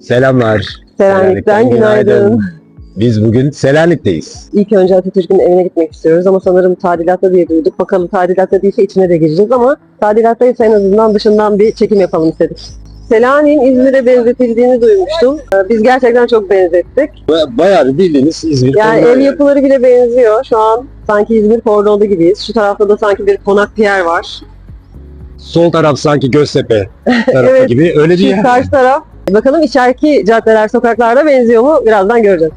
Selamlar. Selanik'ten günaydın. Biz bugün Selanik'teyiz. İlk önce Atatürk'ün evine gitmek istiyoruz ama sanırım tadilatta diye duyduk. Bakalım tadilatta değilse içine de gireceğiz ama tadilattaysa en azından dışından bir çekim yapalım istedik. Selanik'in İzmir'e benzetildiğini duymuştum. Ee, Biz gerçekten çok benzettik. Ba- Bayağı bir bildiğiniz İzmir. Yani konuları ev yapıları bile benziyor. Şu an sanki İzmir kordonda gibiyiz. Şu tarafta da sanki bir konak piyer var. Sol taraf sanki Göztepe tarafı Evet. gibi. Öyle değil ya. karşı taraf. Bakalım içeriki caddeler, sokaklarda benziyor mu? Birazdan göreceğiz.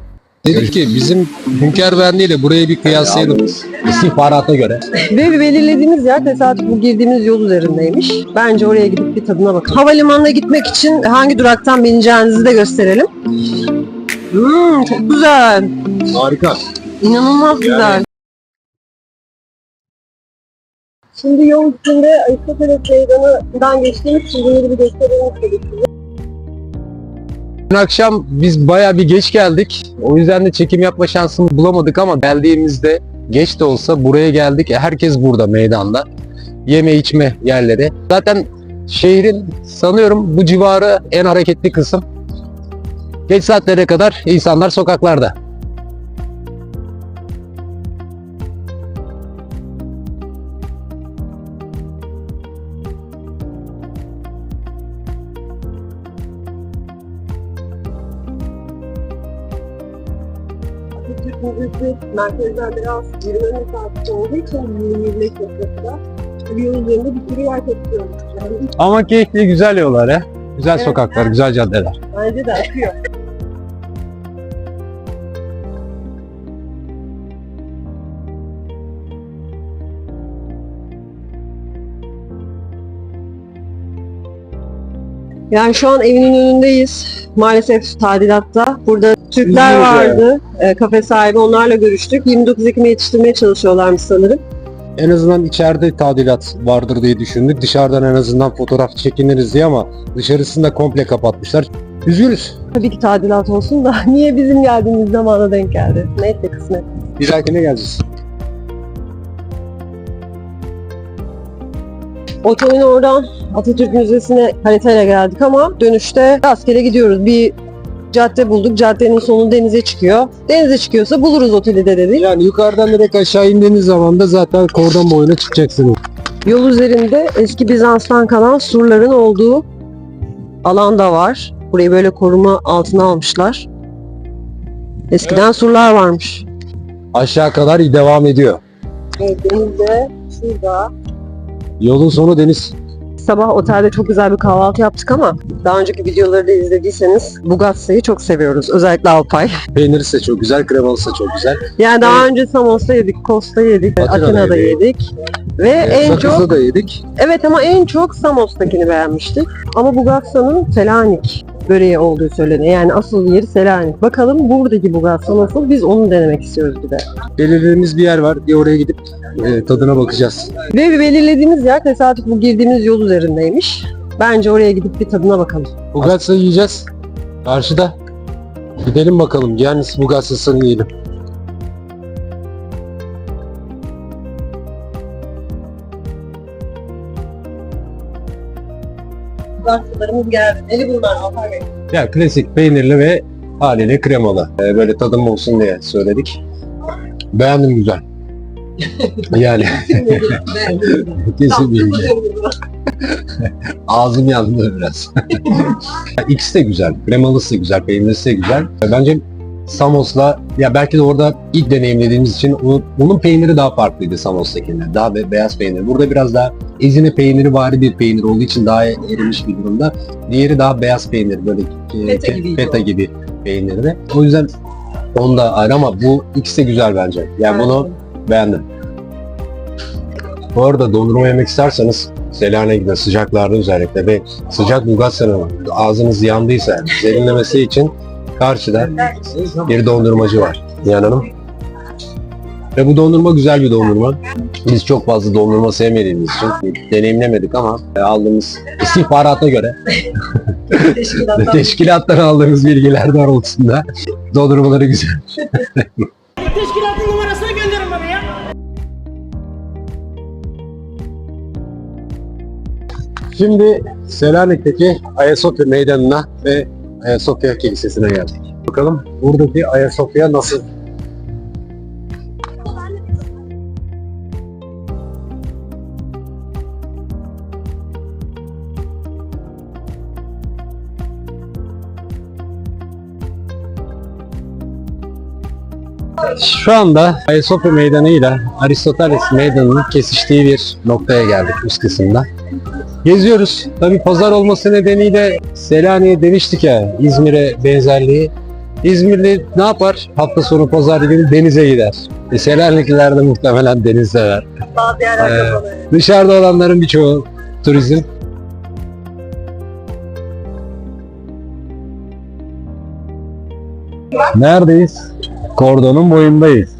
Dedik ki bizim Hünkar Bendi ile burayı bir kıyaslayalım. İstihbarata göre. Ve belirlediğimiz yer tesadüf bu girdiğimiz yol üzerindeymiş. Bence oraya gidip bir tadına bakalım. Havalimanına gitmek için hangi duraktan bineceğinizi de gösterelim. Hmm, çok güzel. Harika. İnanılmaz güzel. Şimdi yol üstünde Aristoteles Meydanı'ndan geçtiğimiz için bunları bir gösterelim istedik. Dün akşam biz baya bir geç geldik. O yüzden de çekim yapma şansını bulamadık ama geldiğimizde geç de olsa buraya geldik. Herkes burada meydanda. Yeme içme yerleri. Zaten şehrin sanıyorum bu civarı en hareketli kısım. Geç saatlere kadar insanlar sokaklarda. Atatürk Müzesi merkezden biraz yürüme mesafesi olduğu için 25 dakikada bir yol üzerinde bir sürü yer kapatıyormuş. Yani Ama keyifli güzel yollar he. Güzel Evet, sokaklar, evet. güzel caddeler. bence de akıyor. Yani şu an evinin önündeyiz. Maalesef tadilatta. Burada Türkler vardı. e, kafe sahibi onlarla görüştük. 29 Ekim'e yetiştirmeye çalışıyorlarmış sanırım. En azından içeride tadilat vardır diye düşündük. Dışarıdan en azından fotoğraf çekiniriz diye ama dışarısını da komple kapatmışlar. Üzgünüz. Tabii ki tadilat olsun da niye bizim geldiğimiz zamana denk geldi? Neyse kısmet. Bir dahakine geleceğiz. Otoyun oradan Atatürk Müzesi'ne haritayla geldik ama dönüşte rastgele gidiyoruz. Bir cadde bulduk. Caddenin sonu denize çıkıyor. Denize çıkıyorsa buluruz oteli de dedik. Yani yukarıdan direkt aşağı indiğiniz zaman da zaten kordon boyuna çıkacaksınız. Yol üzerinde eski Bizans'tan kalan surların olduğu alan da var. Burayı böyle koruma altına almışlar. Eskiden surlar varmış. Aşağı kadar devam ediyor. Evet, denizde şurada Yolun sonu deniz. Sabah otelde çok güzel bir kahvaltı yaptık ama daha önceki videoları da izlediyseniz Bugassa'yı çok seviyoruz. Özellikle Alpay. Peynirisi de çok güzel, kremalısı da çok güzel. Yani daha önce Samos'ta yedik, Kos'ta yedik, Atina'da Atina'da yedik. yedik. Ve en Sakız'da çok, da yedik. evet ama en çok Samos'takini beğenmiştik. Ama Bugassa'nın Selanik böreği olduğu söyleniyor. Yani asıl yeri Selanik. Bakalım buradaki Bugassa nasıl? Biz onu denemek istiyoruz bir de. Belirlediğimiz bir yer var. Bir oraya gidip e, tadına bakacağız. Ve belirlediğimiz yer tesadüf bu girdiğimiz yol üzerindeymiş. Bence oraya gidip bir tadına bakalım. Bugatsa yiyeceğiz. Karşıda. Gidelim bakalım. Giannis Bugatsa'sını yiyelim. Bugassa'larımız geldi. Neli bunlar Alpay Bey? Ya klasik peynirli ve haliyle kremalı. Ee, böyle tadım olsun diye söyledik. Beğendim güzel. yani kesin bilgi. Ağzım yandı biraz. İkisi de güzel. Kremalısı da güzel, peynirlisi de güzel. Bence Samos'la ya belki de orada ilk deneyimlediğimiz için onun, onun peyniri daha farklıydı Samos'takinden. Daha be- beyaz peynir. Burada biraz daha ezine peyniri vari bir peynir olduğu için daha erimiş bir durumda. Diğeri daha beyaz peynir böyle e, Feta fe- gibiydi feta gibi peynirde. O yüzden onda ayrı ama bu ikisi de güzel bence. Yani bunu beğendim. Bu arada dondurma yemek isterseniz Selanik'e gidin sıcaklarda özellikle ve sıcak Bugassa'nın ağzınız yandıysa serinlemesi için karşıda bir dondurmacı var Nihan Hanım. Ve bu dondurma güzel bir dondurma. Biz çok fazla dondurma sevmediğimiz için deneyimlemedik ama e, aldığımız istihbarata göre teşkilattan aldığımız bilgiler doğrultusunda dondurmaları güzel. Teşkilatın numarasını gönderin bana ya. Şimdi Selanik'teki Ayasofya Meydanı'na ve Ayasofya Kilisesi'ne geldik. Bakalım buradaki Ayasofya nasıl? Şu anda Ayasofya Meydanı ile Aristoteles Meydanı'nın kesiştiği bir noktaya geldik üst kısımda. Geziyoruz. Tabii pazar olması nedeniyle Selanik'e demiştik ya İzmir'e benzerliği. İzmirli ne yapar? Hafta sonu pazar günü denize gider. E, Selanikliler de muhtemelen denizdeler. Bazı yerler Ee. Dışarıda olanların birçoğu turizm. Neredeyiz? Kordonun boyundayız.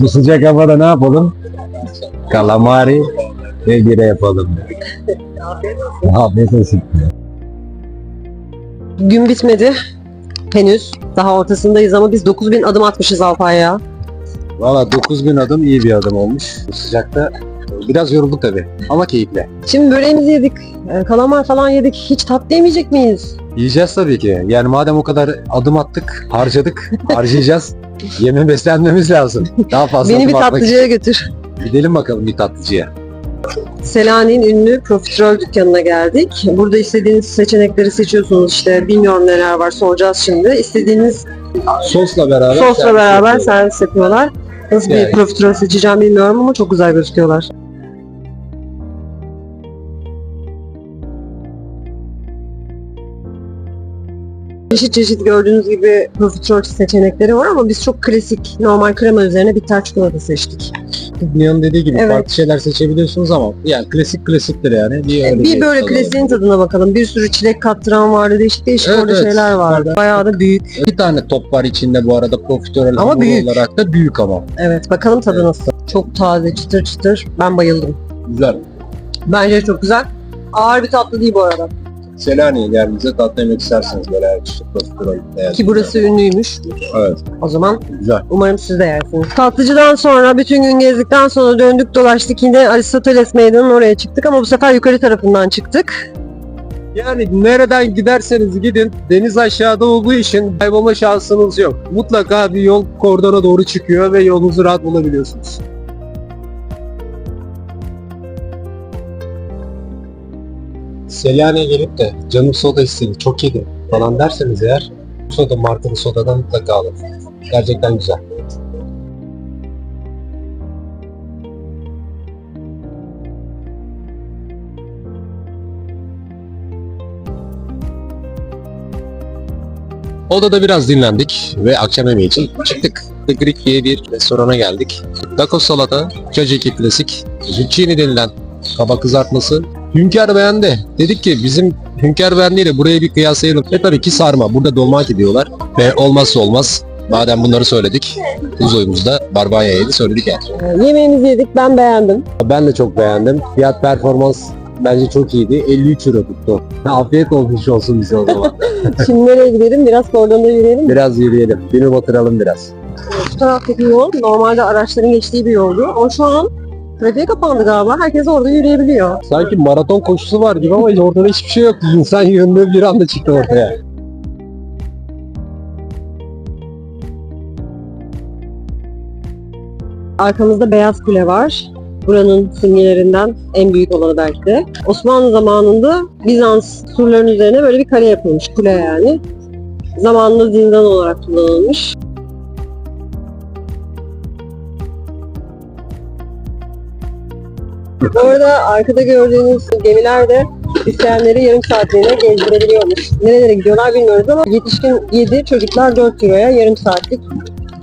Bu sıcak havada ne yapalım? Kalamari ve bira yapalım. Afiyet olsun. Gün bitmedi. Henüz. Daha ortasındayız ama biz 9000 adım atmışız Alpay'a. Valla 9000 adım iyi bir adım olmuş. Bu sıcakta biraz yorulduk tabi ama keyifli. Şimdi böreğimizi yedik. e, Kalamar falan yedik. Hiç tatlı yemeyecek miyiz? Yiyeceğiz tabii ki. Yani madem o kadar adım attık, harcadık, harcayacağız. Yeme beslenmemiz lazım. Daha fazla Beni bir tatlıcıya götür. için. Gidelim bakalım bir tatlıcıya. Selanik'in ünlü profiterol dükkanına geldik. Burada istediğiniz seçenekleri seçiyorsunuz. İşte bilmiyorum neler var soracağız şimdi. İstediğiniz Sosla beraber. sosla servis beraber yapıyoruz. servis yapıyorlar. Nasıl Yani. bir profiterol seçeceğim bilmiyorum ama çok güzel gözüküyorlar. Çeşit çeşit gördüğünüz gibi profiterol seçenekleri var ama biz çok klasik normal krema üzerine bitter çikolata seçtik. Nihan'ın dediği gibi Evet. farklı şeyler seçebiliyorsunuz ama yani klasik klasiktir yani. Bir, E, öyle bir böyle tadı klasiğin tadına bakalım. Bir sürü çilek kattıran vardı. Değişik değişik Evet, orada evet. şeyler vardı. Bayağı da büyük. Bir tane top var içinde bu arada profiterol Ama hamuru büyük. olarak da büyük ama. Evet bakalım tadı nasıl. Çok taze çıtır çıtır. Ben bayıldım. Güzel. Bence çok güzel. Ağır bir tatlı değil bu arada. Selanik'e geldiğinizde tatlı yemek isterseniz böyle profiterol. eğer- Ki burası ünlüymüş. Evet. O zaman Güzel. umarım siz de yersiniz. Tatlıcıdan sonra bütün gün gezdikten sonra döndük dolaştık yine Aristoteles Meydanı'nın oraya çıktık ama bu sefer yukarı tarafından çıktık. Yani nereden giderseniz gidin deniz aşağıda olduğu için kaybolma şansınız yok. Mutlaka bir yol kordona doğru çıkıyor ve yolunuzu rahat bulabiliyorsunuz. Selanik'e gelip de canım soda istedi, çok yedi falan derseniz eğer soda markalı sodadan mutlaka alın. Gerçekten güzel. Odada biraz dinlendik ve akşam yemeği için çıktık. The Greek diye bir restorana geldik. Taco salata, caciki klasik, zucchini denilen kabak kızartması. Hünkar beğendi. Dedik ki bizim Hünkar beğendiyle burayı bir kıyaslayalım. Ve tabii ki sarma. Burada dolmaki diyorlar. Ve olmazsa olmaz. Madem bunları söyledik. Uzayımızda barbunya yedi söyledik yani. Ee, Yemeğimizi yedik ben beğendim. Ben de çok beğendim. Fiyat performans bence çok iyiydi. 53 euro tuttu. Afiyet olmuş olsun bize o zaman. Şimdi nereye gidelim? Biraz kordonda yürüyelim. mi? biraz yürüyelim. Günü batıralım biraz. Şu taraftaki yol normalde araçların geçtiği bir yoldu. Ama şu an trafiğe kapandı galiba. Herkes orada yürüyebiliyor. Sanki maraton koşusu var gibi ama ortada hiçbir şey yok. İnsan yığınlığı bir anda çıktı ortaya. Arkamızda Beyaz Kule var. Buranın simgelerinden en büyük olanı belki de. Osmanlı zamanında Bizans surlarının üzerine böyle bir kale yapılmış. Kule yani. Zamanında zindan olarak kullanılmış. Bu arada arkada gördüğünüz gemiler de isteyenleri yarım saatliğine gezdirebiliyormuş. Nerelere gidiyorlar bilmiyoruz ama yetişkin 7, çocuklar 4 euroya yarım saatlik.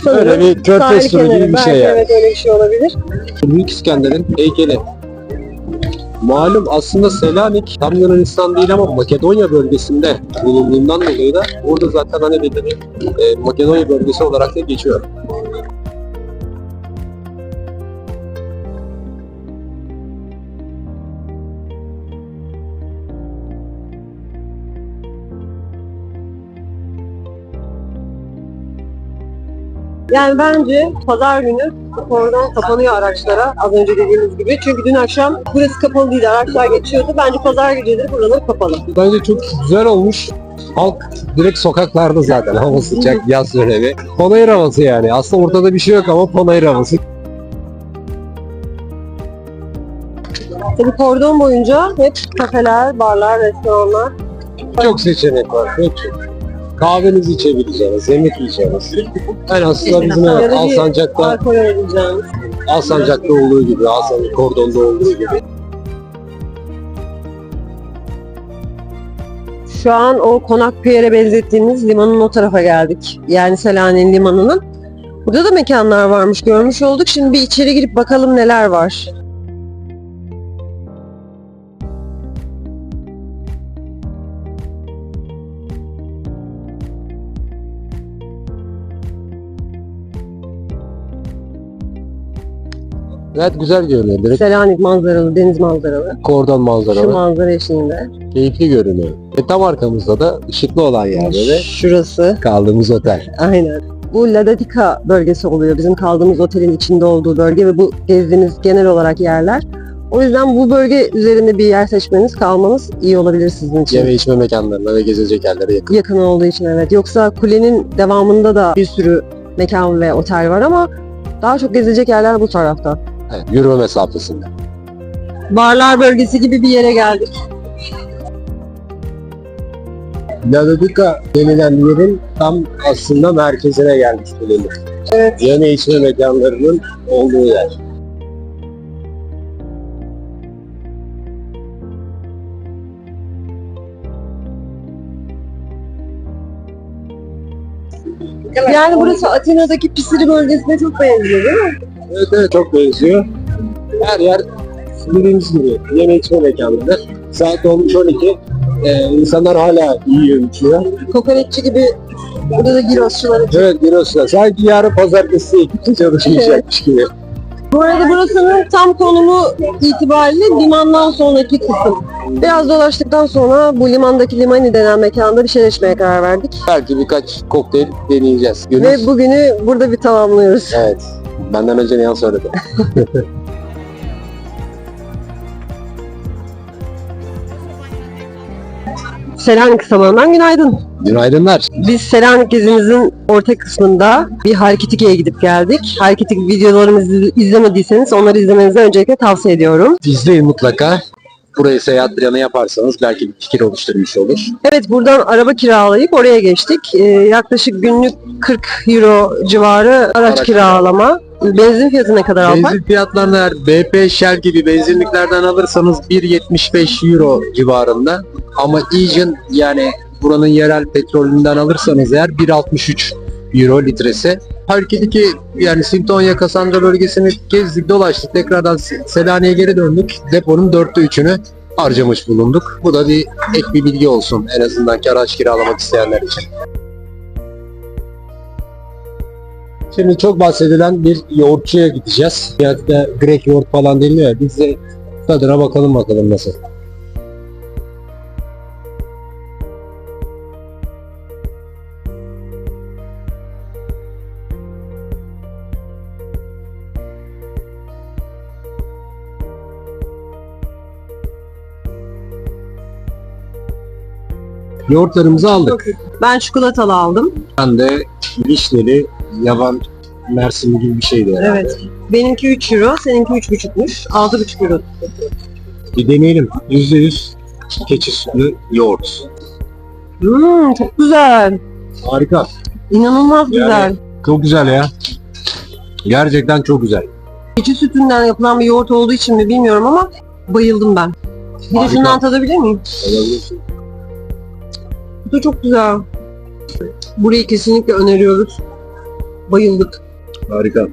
Sanırım Öyle bir körfez turu gibi bir Belki şey yani. evet öyle bir şey olabilir. Büyük İskender'in heykeli. Malum aslında Selanik tam Yunanistan değil ama Makedonya bölgesinde bulunduğundan dolayı da orada zaten hani belirli e, Makedonya bölgesi olarak da geçiyor. Yani bence pazar günü oradan kapanıyor araçlara az önce dediğimiz gibi. Çünkü dün akşam burası kapalı değildi. Araçlar geçiyordu. Bence pazar geceleri buraları kapalı. Bence çok güzel olmuş. Halk direkt sokaklarda zaten. Hava sıcak, yaz dönemi. Panayır havası yani. Aslında ortada bir şey yok ama panayır havası. Tabii kordon boyunca hep kafeler, barlar, restoranlar. Çok seçenek var. Çok çok. Kahvenizi içebileceğiniz, yemek yiyeceğiniz. Yani aslında bizim evet, Alsancak'ta. Alsancak'ta olduğu gibi, Alsancak kordonda olduğu gibi. Şu an o Konak Pierre'e benzettiğimiz limanın o tarafa geldik. Yani Selanik'in limanının. Burada da mekanlar varmış görmüş olduk. Şimdi bir içeri girip bakalım neler var. Gayet güzel görünüyor. Direkt Selanik manzaralı, deniz manzaralı. kordon Şu manzaralı. manzara eşliğinde. Keyifli görünüyor. Ve tam arkamızda da ışıklı olan yerde de Şurası. kaldığımız otel. Aynen. Bu Ladatika bölgesi oluyor. Bizim kaldığımız otelin içinde olduğu bölge ve bu gezdiğimiz genel olarak yerler. O yüzden bu bölge üzerinde bir yer seçmeniz, kalmanız iyi olabilir sizin için. Yeme içme mekanlarına ve gezilecek yerlere yakın. Yakın olduğu için evet. Yoksa kulenin devamında da bir sürü mekan ve otel var ama daha çok gezilecek yerler bu tarafta. Evet, yürüme mesafesinde. Barlar bölgesi gibi bir yere geldik. Ladodika denilen yerin tam aslında merkezine gelmiş bulunuyor. Evet. Yeme içme mekanlarının olduğu yer. Yani burası Atina'daki Pisiri bölgesine çok benziyor değil mi? Evet evet çok benziyor. Her yer dediğimiz gibi yeme içme mekanları. Saat olmuş 12. Ee, insanlar hala yiyor içiyor. Kokoreççi gibi burada da girosçular Evet Giresun'da. Sanki yarın pazartesi kimse çalışmayacakmış gibi. Bu arada burasının tam konumu itibariyle limandan sonraki kısım. Biraz dolaştıktan sonra bu limandaki limani denen mekanda bir şeyler içmeye karar verdik. Belki birkaç kokteyl deneyeceğiz. Gönül. Ve bugünü burada bir tamamlıyoruz. Evet. Benden önce Nihan söyledi. Selanik sabahından günaydın. Günaydınlar. Biz Selanik gezimizin orta kısmında bir Harkitiki'ye gidip geldik. Harkitik videolarımızı izlemediyseniz onları izlemenizi öncelikle tavsiye ediyorum. İzleyin mutlaka. Burayı seyahat planı yaparsanız belki bir fikir oluşturmuş olur. Evet buradan araba kiralayıp oraya geçtik. Ee, yaklaşık günlük 40 euro civarı araç, Araç kiralama. Benzin fiyatı ne kadar Alpan? Benzin fiyatlarını eğer BP, Shell gibi benzinliklerden alırsanız 1.75 euro civarında. Ama Eagen yani buranın yerel petrolünden alırsanız eğer 1.63 euro litresi. Halbuki yani Sintonya Kasanca bölgesini gezdik dolaştık tekrardan Se- Selanik'e geri döndük. Deponun dörtte üçünü harcamış bulunduk. Bu da bir ek bir bilgi olsun en azından ki araç kiralamak isteyenler için. Şimdi çok bahsedilen bir yoğurtçuya gideceğiz. Hatta Grek yoğurt falan deniliyor ya. Biz de tadına bakalım bakalım nasıl. Yoğurtlarımızı aldık. Ben çikolatalı aldım. Ben de vişneli, yaban mersini gibi bir şeydi herhalde. Evet. Benimki 3 euro, seninki 3,5'muş. 6,5 euro. Bir deneyelim. %100 keçi sütlü yoğurt. Hmm, çok güzel. Harika. İnanılmaz Yani- güzel. Çok güzel ya. Gerçekten çok güzel. Keçi sütünden yapılan bir yoğurt olduğu için mi bilmiyorum ama bayıldım ben. Bir de Harika. şundan tadabilir miyim? Olabilirsin. Bu da çok güzel. Burayı kesinlikle öneriyoruz. Bayıldık. Harika.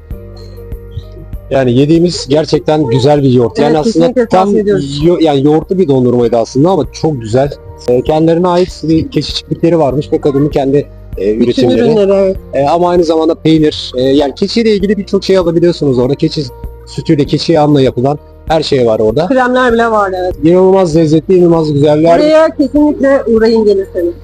Yani yediğimiz gerçekten güzel bir yoğurt. Yani Evet, aslında kesinlikle tam tavsiye ediyoruz. yo- yani yoğurtlu bir dondurmaydı aslında ama çok güzel. Ee, kendilerine ait bir keçi çiftlikleri varmış ve kadının kendi e, Bütün üretimleri. ürünleri evet. E, ama aynı zamanda peynir, e, yani keçiyle ilgili birçok şey alabiliyorsunuz orada. Keçi sütüyle, keçi yağıyla yapılan her şey var orada. Kremler bile var evet. İnanılmaz lezzetli, inanılmaz güzeller. Buraya kesinlikle uğrayın gelirseniz.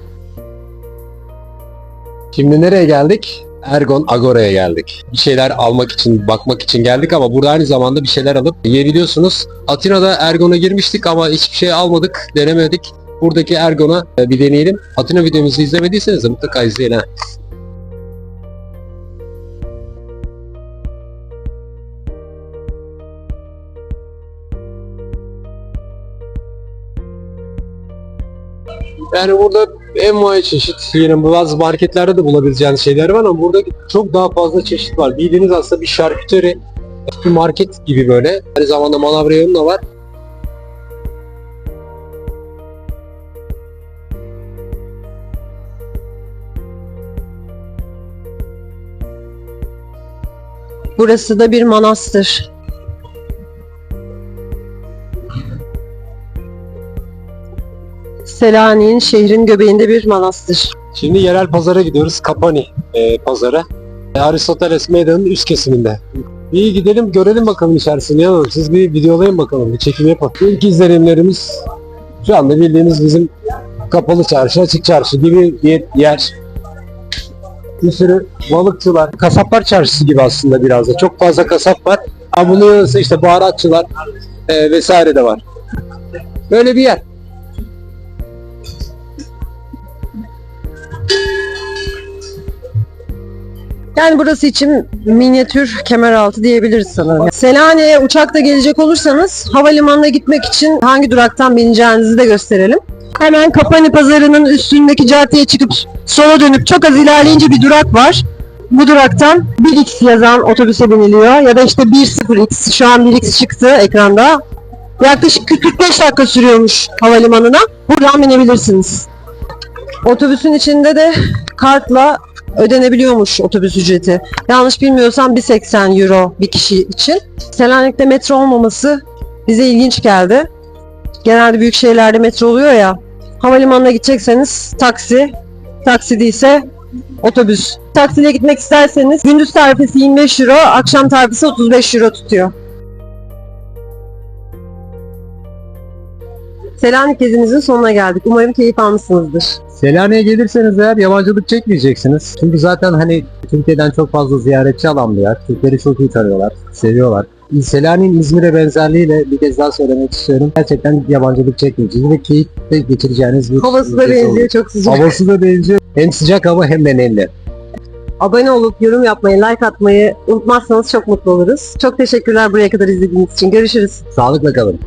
Şimdi nereye geldik? Ergon Agora'ya geldik. Bir şeyler almak için, bakmak için geldik ama burada aynı zamanda bir şeyler alıp yiyebiliyorsunuz. Atina'da Ergon'a girmiştik ama hiçbir şey almadık, denemedik. buradaki Ergon'a e, bir deneyelim. Atina videomuzu izlemediyseniz mutlaka izleyin ha. Yani burada envai çeşit yine bazı marketlerde de bulabileceğiniz şeyler var ama burada çok daha fazla çeşit var. Bildiğiniz aslında bir şarküteri, bir market gibi böyle. Aynı zamanda manav reyonu da var. Burası da bir manastır. Selanik'in şehrin göbeğinde bir manastır. Şimdi yerel pazara gidiyoruz. Kapani e, pazarı. E, Aristoteles Meydanı'nın üst kesiminde. İyi gidelim görelim bakalım içerisini. Ya. Siz bir videolayın bakalım. Bir çekim yapın. İlk izlenimlerimiz şu anda bildiğiniz bizim kapalı çarşı, açık çarşı gibi bir yer. Bir sürü balıkçılar, kasaplar çarşısı gibi aslında biraz da. Çok fazla kasap var. Ama bunun yanında işte baharatçılar e, vesaire de var. Böyle bir yer. Yani burası için minyatür kemeraltı diyebiliriz sanırım. Selanik'e uçakta gelecek olursanız havalimanına gitmek için hangi duraktan bineceğinizi de gösterelim. Hemen Kapani Pazarı'nın üstündeki caddeye çıkıp sola dönüp çok az ilerleyince bir durak var. Bu duraktan 1x yazan otobüse biniliyor ya da işte 10x şu an 1x çıktı ekranda. Yaklaşık 45 dakika sürüyormuş havalimanına. Buradan binebilirsiniz. Otobüsün içinde de kartla ödenebiliyormuş otobüs ücreti. Yanlış bilmiyorsam 1.80 euro bir kişi için. Selanik'te metro olmaması bize ilginç geldi. Genelde büyük şehirlerde metro oluyor ya. Havalimanına gidecekseniz taksi, taksi değilse otobüs. Taksiyle gitmek isterseniz gündüz tarifesi 25 euro, akşam tarifesi 35 euro tutuyor. Selanik gezimizin sonuna geldik. Umarım keyif almışsınızdır. Selanik'e gelirseniz eğer yabancılık çekmeyeceksiniz. Çünkü zaten hani Türkiye'den çok fazla ziyaretçi alan bir yer. Türkleri çok iyi tanıyorlar, seviyorlar. Selanik'in İzmir'e benzerliğiyle bir kez daha söylemek istiyorum. Gerçekten yabancılık çekmeyeceğiz ve keyif de geçireceğiniz bir Havası da benziyor olur. çok sıcak. Havası da benziyor. Hem sıcak hava hem de nemli. Abone olup yorum yapmayı, like atmayı unutmazsanız çok mutlu oluruz. Çok teşekkürler buraya kadar izlediğiniz için. Görüşürüz. Sağlıkla kalın.